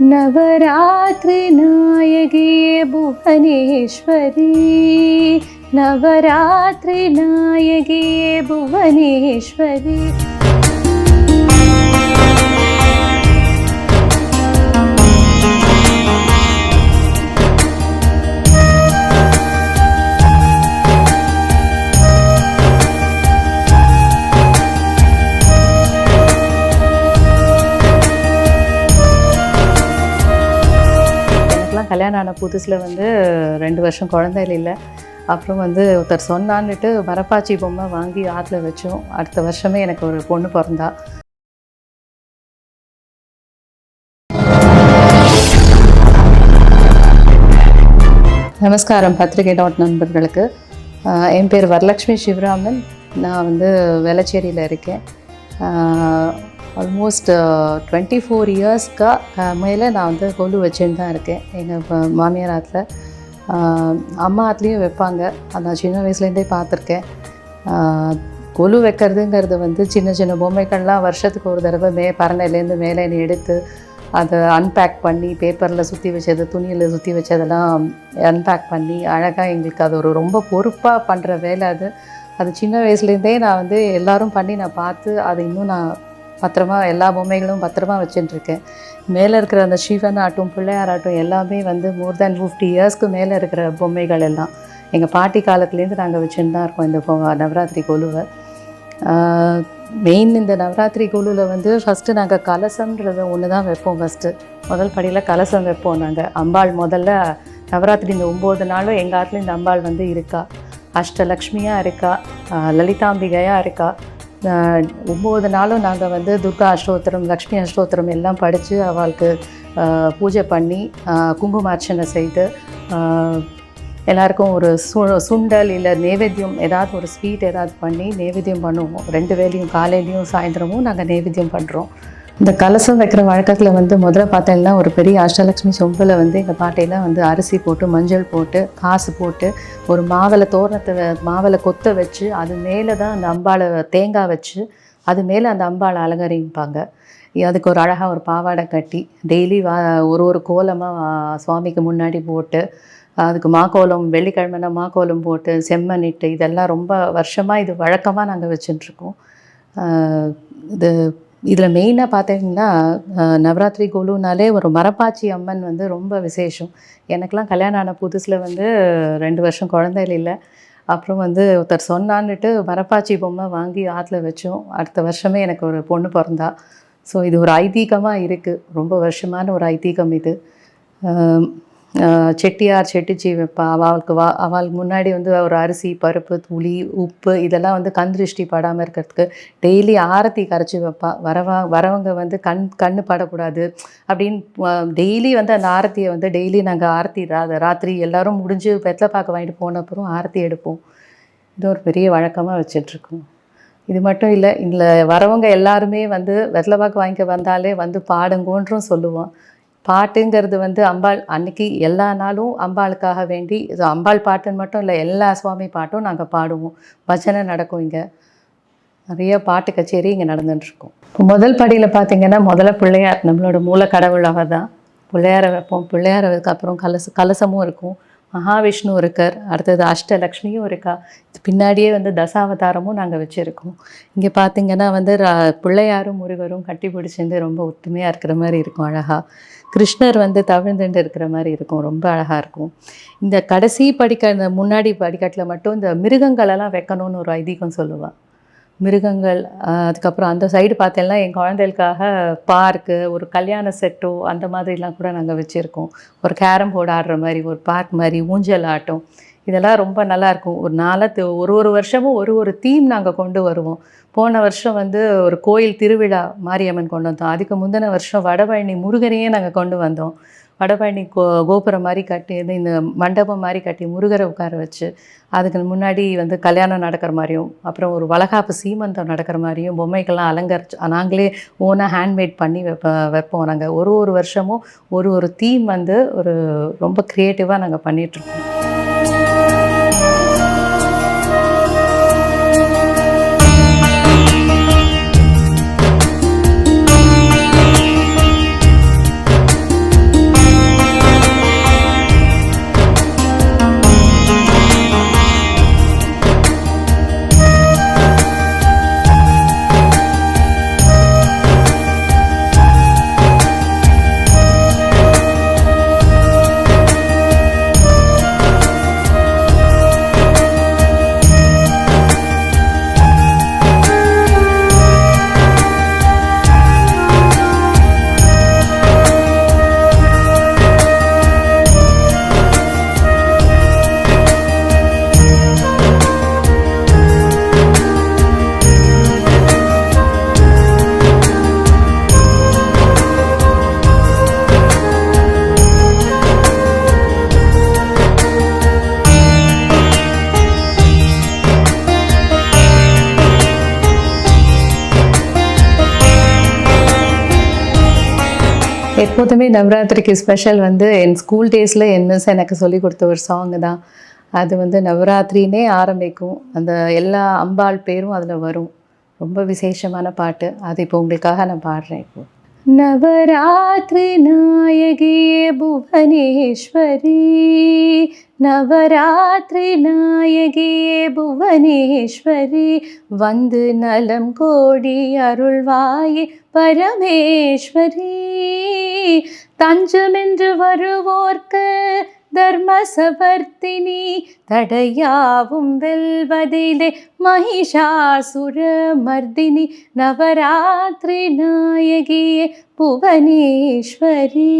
നവരാത്രിനായകിയെ ഭുവനേശ്വരി. നവരാത്രിനായകിയെ ഭുവനേശ്വരി. கல்யாணம் ஆன புதுசில் வந்து ரெண்டு வருஷம் குழந்தையில இல்லை. அப்புறம் வந்து ஒருத்தர் சொன்னான்னுட்டு மரப்பாச்சி பொம்மை வாங்கி ஆற்றுல வச்சோம். அடுத்த வருஷமே எனக்கு ஒரு பொண்ணு பிறந்தா. நமஸ்காரம் பத்திரிகை டாட் நண்பர்களுக்கு. என் பேர் வரலட்சுமி சிவராமன். நான் வந்து வெள்ளச்சேரியில் இருக்கேன். ஆல்மோஸ்ட் டுவெண்ட்டி ஃபோர் இயர்ஸ்க்கு மேலே நான் வந்து கொலு வச்சுன்னு தான் இருக்கேன். எங்கள் மாமியார் ஆற்றுல அம்மா ஆத்துலேயும் வைப்பாங்க. நான் சின்ன வயசுலேருந்தே பார்த்துருக்கேன். கொலு வைக்கிறதுங்கிறது வந்து சின்ன சின்ன பொம்மைகள்லாம் வருஷத்துக்கு ஒரு தடவை மே பரணையிலேருந்து மேலே எடுத்து அதை அன்பேக் பண்ணி பேப்பரில் சுற்றி வச்சது துணியில் சுற்றி வச்சதெல்லாம் அன்பேக் பண்ணி அழகாக எங்களுக்கு அது ஒரு ரொம்ப பொறுப்பாக பண்ணுற வேலை அது. அது சின்ன வயசுலேருந்தே நான் வந்து எல்லோரும் பண்ணி நான் பார்த்து அதை இன்னும் நான் பத்திரமா எல்லா பொம்மைகளும் பத்திரமா வச்சுட்டுருக்கேன் மேலே இருக்கிற அந்த சிவன் ஆட்டும் பிள்ளையாராட்டும் எல்லாமே வந்து மோர் தேன் ஃபிஃப்டி இயர்ஸ்க்கு மேலே இருக்கிற பொம்மைகள் எல்லாம். எங்கள் பாட்டி காலத்துலேருந்து நாங்கள் வச்சுட்டு தான் இருக்கோம் இந்த நவராத்திரி கொலுவை. மெயின் இந்த நவராத்திரி குழுவில் வந்து ஃபஸ்ட்டு நாங்கள் கலசம்ன்றத ஒன்று தான் வைப்போம் ஃபஸ்ட்டு முதல் படியில் கலசம் வைப்போம் நாங்கள் அம்பாள் முதல்ல நவராத்திரி இந்த ஒம்பது நாளும் எங்கள் ஆற்றுல இந்த அம்பாள் வந்து இருக்கா. அஷ்டலக்ஷ்மியாக இருக்கா. லலிதாம்பிகையாக இருக்கா. ஒம்பது நாளும் நாங்கள் வந்து துர்கா அஷ்டோத்திரம் லக்ஷ்மி அஷ்டோத்திரம் எல்லாம் படித்து அவளுக்கு பூஜை பண்ணி குங்குமார்ச்சனை செய்து எல்லாருக்கும் ஒரு சு சுண்டல் இல்லை நைவேத்தியம் ஏதாவது ஒரு ஸ்வீட் ஏதாவது பண்ணி நைவேத்தியம் பண்ணுவோம். ரெண்டு வேலையும் காலையிலையும் சாயந்தரமும் நாங்கள் நைவேத்தியம் பண்ணுறோம் இந்த கலசம் வைக்கிற வழக்கத்தில் வந்து முதல்ல பார்த்தீங்கன்னா ஒரு பெரிய அஷ்டலக்ஷ்மி சொம்பில் வந்து எங்கள் பாட்டையெல்லாம் வந்து அரிசி போட்டு மஞ்சள் போட்டு காசு போட்டு ஒரு மாவளை தோரணத்தை மாவளை கொத்த வச்சு அது மேலே தான் அந்த அம்பாளை தேங்காய் வச்சு அது மேலே அந்த அம்பாளை அலங்கரிப்பாங்க. அதுக்கு ஒரு அழகாக ஒரு பாவாடை கட்டி டெய்லி வா ஒரு ஒரு கோலமாக சுவாமிக்கு முன்னாடி போட்டு அதுக்கு மாக்கோலம் வெள்ளிக்கிழமைனா மாக்கோலம் போட்டு செம்மண் இட்டு இதெல்லாம் ரொம்ப வருஷமாக இது வழக்கமாக நாங்கள் வச்சுட்டுருக்கோம். இது இதில் மெயினாக பார்த்தீங்கன்னா நவராத்திரி கோலுனாலே ஒரு மரப்பாச்சி அம்மன் வந்து ரொம்ப விசேஷம். எனக்கெலாம் கல்யாணம் ஆன புதுசில் வந்து ரெண்டு வருஷம் குழந்தைகள் இல்லை. அப்புறம் வந்து ஒருத்தர் சொன்னான்னுட்டு மரப்பாச்சி பொம்மை வாங்கி ஆற்றுல வச்சோம். அடுத்த வருஷமே எனக்கு ஒரு பொண்ணு பிறந்தா. ஸோ இது ஒரு ஐதீகமாக இருக்குது ரொம்ப வருஷமான ஒரு ஐதீகம் இது. செட்டியார் செட்டிச்சி வைப்பா அவளுக்கு வா அவளுக்கு முன்னாடி வந்து ஒரு அரிசி பருப்பு துளி உப்பு இதெல்லாம் வந்து கண் திருஷ்டி படாமல் இருக்கிறதுக்கு டெய்லி ஆரத்தி கரைச்சி வைப்பா. வரவா வரவங்க வந்து கண் கண்ணு படக்கூடாது அப்படின்னு டெய்லி வந்து அந்த ஆரத்தியை வந்து டெய்லி நாங்கள் ஆரத்தி ரா- ராத்திரி எல்லாரும் முடிஞ்சு வெத்தலை பார்க்க வாங்கிட்டு போன அப்புறம் ஆரத்தி எடுப்போம். இது ஒரு பெரிய வழக்கமாக வச்சிட்ருக்கோம் இது மட்டும் இல்லை இதில் வரவங்க எல்லாருமே வந்து வெத்தலை பாக்கு வாங்கிக்க வந்தாலே வந்து பாடுங்கன்றும் சொல்லுவோம் பாட்டுங்கிறது வந்து அம்பாள் அன்னைக்கு எல்லா நாளும் அம்பாளுக்காக வேண்டி இது அம்பாள் பாட்டுன்னு மட்டும் இல்லை எல்லா சுவாமி பாட்டும் நாங்கள் பாடுவோம். பஜனை நடக்கும் இங்கே. நிறைய பாட்டு கச்சேரி இங்கே நடந்துட்டுருக்கோம். இப்போ முதல் படியில் பார்த்தீங்கன்னா முதல்ல பிள்ளையார் நம்மளோட மூல கடவுள் தான் பிள்ளையாரை வைப்போம். பிள்ளையாருக்கு அப்புறம் கலச கலசமும் இருக்கும். மகாவிஷ்ணு இருக்கார். அடுத்தது அஷ்டலக்ஷ்மியும் இருக்கா. இது பின்னாடியே வந்து தசாவதாரமும் நாங்கள் வச்சுருக்கோம். இங்கே பார்த்தீங்கன்னா வந்து ரா- பிள்ளையாரும் முருகரும் கட்டி பிடிச்சிருந்து ரொம்ப ஒத்துமையாக இருக்கிற மாதிரி இருக்கும் அழகாக கிருஷ்ணர் வந்து தவிழ்ந்துட்டு இருக்கிற மாதிரி இருக்கும். ரொம்ப அழகாக இருக்கும். இந்த கடைசி படிக்க இந்த முன்னாடி படிக்கட்டில் மட்டும் இந்த மிருகங்களெல்லாம் வைக்கணும்னு ஒரு ஐதீகம் சொல்லுவாள் மிருகங்கள் அதுக்கப்புறம் அந்த சைடு பார்த்தேன்னா என் குழந்தைகளுக்காக பார்க்கு ஒரு கல்யாண செட்டோ அந்த மாதிரிலாம் கூட நாங்கள் வச்சுருக்கோம். ஒரு கேரம் போர்டு ஆடுற மாதிரி ஒரு பார்க் மாதிரி ஊஞ்சல் ஆட்டம். இதெல்லாம் ரொம்ப நல்லாயிருக்கும் ஒரு நாளாக ஒரு ஒரு வருஷமும் ஒரு ஒரு தீம் நாங்கள் கொண்டு வருவோம். போன வருஷம் வந்து ஒரு கோயில் திருவிழா மாரியம்மன் கொண்டு வந்தோம் அதுக்கு முந்தின வருஷம் வடபழனி முருகனையே நாங்கள் கொண்டு வந்தோம். வடபழனி கோ கோபுரம் மாதிரி கட்டி இது இந்த மண்டபம் மாதிரி கட்டி முருகரை உட்கார வச்சு அதுக்கு முன்னாடி வந்து கல்யாணம் நடக்கிற மாதிரியும் அப்புறம் ஒரு வளகாப்பு சீமந்தம் நடக்கிற மாதிரியும் பொம்மைகள்லாம் அலங்கரிச்சு நாங்களே ஓனாக ஹேண்ட்மேட் பண்ணி வைப்ப வைப்போம். நாங்கள் ஒரு ஒரு வருஷமும் ஒரு ஒரு தீம் வந்து ஒரு ரொம்ப க்ரியேட்டிவாக நாங்கள் பண்ணிகிட்ருக்கோம் எப்போதுமே நவராத்திரிக்கு ஸ்பெஷல் வந்து என் ஸ்கூல் டேஸில் என்ன மிஸ் எனக்கு சொல்லி கொடுத்த ஒரு சாங் தான் அது வந்து நவராத்திரினே ஆரம்பிக்கும். அந்த எல்லா அம்பாள் பேரும் அதில் வரும். ரொம்ப விசேஷமான பாட்டு. அது இப்போ உங்களுக்காக நான் பாடுறேன் இப்போ. நவராத்திரி நாயகியே புவனேஸ்வரி நவராத்திரி நாயகியே புவனேஸ்வரி வந்து நலம் கோடி அருள்வாயே பரமேஸ்வரி தஞ்சமென்று வருவோர்க்கு தர்மசவர்த்தினி தடையாவும் வெல்வதிலே மகிஷாசுர மர்தினி நவராத்திரி நாயகியே புவனேஸ்வரி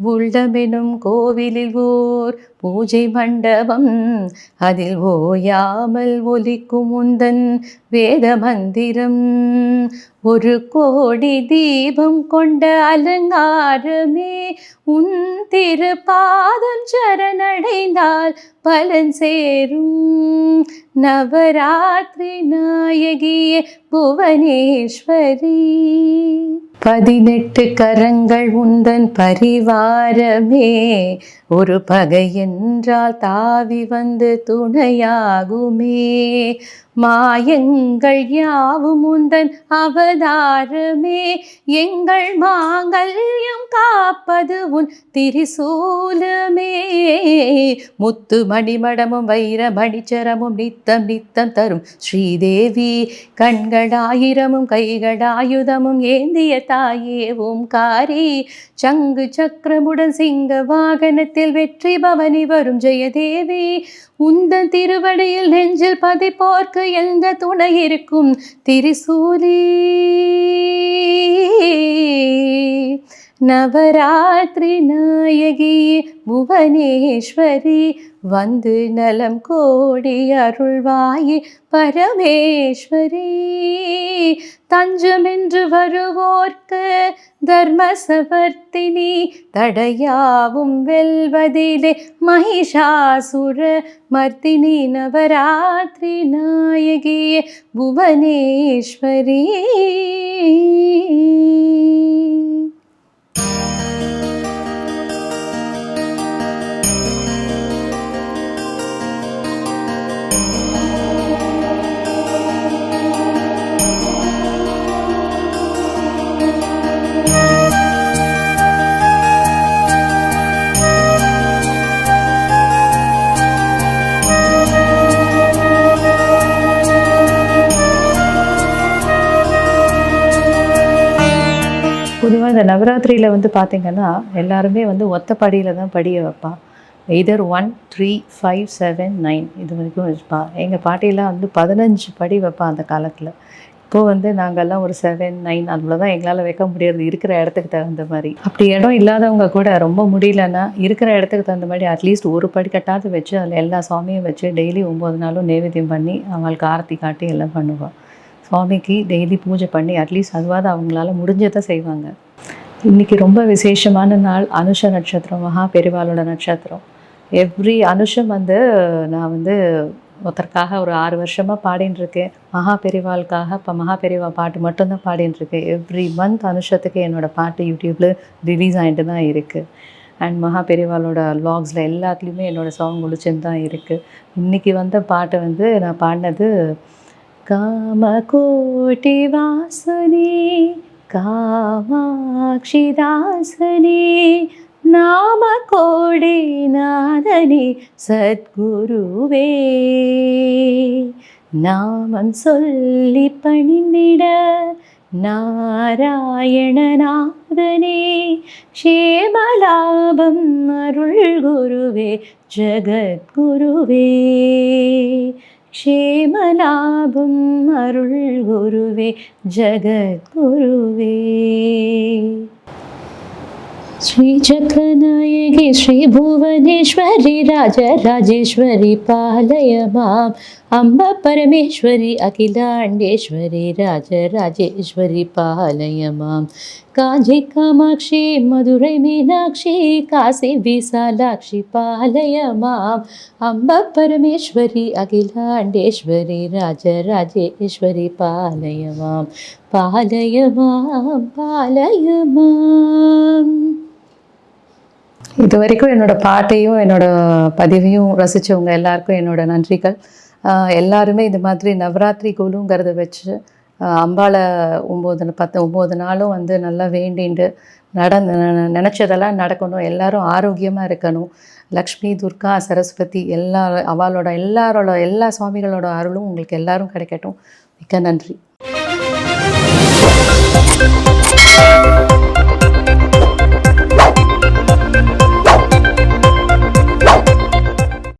உள்ளமெனும் கோவிலில் ஓர் பூஜை மண்டபம் அதில் ஓயாமல் ஒலிக்கும் உந்தன் வேத மந்திரம். ஒரு கோடி தீபம் கொண்ட அலங்காரமே உன் திருப்பாதம் சரணடைந்தால் பலன் சேரும். நவராத்திரி நாயகியே புவனேஸ்வரி. பதினெட்டு கரங்கள் உந்தன் பரிவாரமே ஒரு பகை என்றால் தாவி வந்து துணையாகுமே. மாயங்கள் யாவும் உந்தன் அவதாரமே. எங்கள் மாங்கல்யம் காப்பது உன் திரிசூலமே. முத்து மணிமடமும் வைர மணிச்சரமும் நித்தம் நித்தம் தரும் ஸ்ரீதேவி. கண்களாயிரமும் கைகளாயுதமும் ஏந்திய தாயே ஓம்காரி. சங்கு சக்கரமுடன் சிங்க வாகனத்தில் வெற்றி பவனி வரும் ஜெயதேவி. உந்தன் திருவடியில் நெஞ்சில் பதிப்போர்க்கு எந்த துணை இருக்கும்? திரிசூலி நவராத்திரி நாயகி புவனேஸ்வரி வந்து நலம் கோடி அருள்வாயி பரமேஸ்வரி. தஞ்சமென்று வருவோர்க்கு தர்மசவர்த்தினி தடையாவும் வெல்வதிலே மகிஷாசுர மர்த்தினி நவராத்திரி நாயகியே புவனேஸ்வரி. இந்த நவராத்திரியில் வந்து பார்த்திங்கன்னா எல்லாருமே வந்து ஒத்த படியில் தான் படிய வைப்பான். Either one three five seven nine இது வரைக்கும் வச்சுப்பா எங்கள் பாட்டியெல்லாம் வந்து பதினஞ்சு படி வைப்பான் அந்த காலத்தில். இப்போது வந்து நாங்கள்லாம் ஒரு செவன் நைன் அவ்வளோதான் எங்களால் வைக்க முடியாது இருக்கிற இடத்துக்கு தகுந்த மாதிரி. அப்படி இடம் இல்லாதவங்க கூட ரொம்ப முடியலன்னா இருக்கிற இடத்துக்கு தகுந்த மாதிரி அட்லீஸ்ட் ஒரு படிக்கட்டாவது வச்சு அதில் எல்லா சுவாமியும் வச்சு டெய்லி ஒம்பது நாளும் நைவேத்தியம் பண்ணி அவங்களுக்கு ஆரத்தி காட்டி எல்லாம் பண்ணுவாள் சுவாமிக்கு டெய்லி பூஜை பண்ணி அட்லீஸ்ட் அதுவாவது அவங்களால முடிஞ்சதை செய்வாங்க. இன்றைக்கி ரொம்ப விசேஷமான நாள் அனுஷ நட்சத்திரம் மகா பெரிவாளோட நட்சத்திரம். எவ்ரி அனுஷம் வந்து நான் வந்து ஒருத்தருக்காக ஒரு ஆறு வருஷமாக பாடின்னு இருக்கேன் மகா பெரிவாளுக்காக இப்போ மகா பெரிவா பாட்டு மட்டும்தான் பாடின்னு இருக்கேன் எவ்ரி மந்த் அனுஷத்துக்கு என்னோடய பாட்டு யூடியூப்பில் ரிலீஸ் ஆகிட்டு தான் இருக்குது அண்ட் மகா பெரிவாளோட வ்ளாக்ஸில் எல்லாத்துலேயுமே என்னோடய சாங் ஒழிச்சுன்னு தான் இருக்குது இன்றைக்கி வந்த பாட்டை வந்து நான் பாடினது காம கோட்டி வாசனே കാമാക്ഷിദാസനെ നാമക്കോടെ നാഥനെ സദ്ഗുരുവേ. നാമം സൊല്ലി പണിന്നിട നാരായണനാഥനെ ക്ഷേമലാഭം നരുൾ ഗുരുവേ ജഗദ്ഗുരുവേ. श्रीमलाभुमरुळ्गुरुवे जगद्गुरुवे श्रीचकनायके श्रीभुवनेश्वरि राजराजेश्वरि पालय माम् அம்ப பரமேஸ்வரி அகிலாண்டேஸ்வரி ராஜராஜேஸ்வரி பாலயமாம். காஞ்சி காமாட்சி மதுரை மீனாட்சி காசி விசாலாட்சி பாலயமாம். அம்ப பரமேஸ்வரி அகிலாண்டேஸ்வரி ராஜராஜேஸ்வரி பாலயமாம். பாலயமாம் பாலயமாம். இது வரைக்கும் என்னோட பாட்டையும் என்னோட பதிவையும் ரசித்தவங்க எல்லாருக்கும் என்னோட நன்றிகள். எல்லாருமே இது மாதிரி நவராத்திரி குழுங்கிறத வச்சு அம்பாளை ஒம்பது பத்து ஒம்பது நாளும் வந்து நல்லா வேண்டிண்டு நடந்து நினச்சதெல்லாம் நடக்கணும். எல்லாரும் ஆரோக்கியமாக இருக்கணும். லக்ஷ்மி துர்கா சரஸ்வதி எல்லா அவளோட எல்லாரோட எல்லா சுவாமிகளோட அருளும் உங்களுக்கு எல்லாரும் கிடைக்கட்டும். மிக்க நன்றி.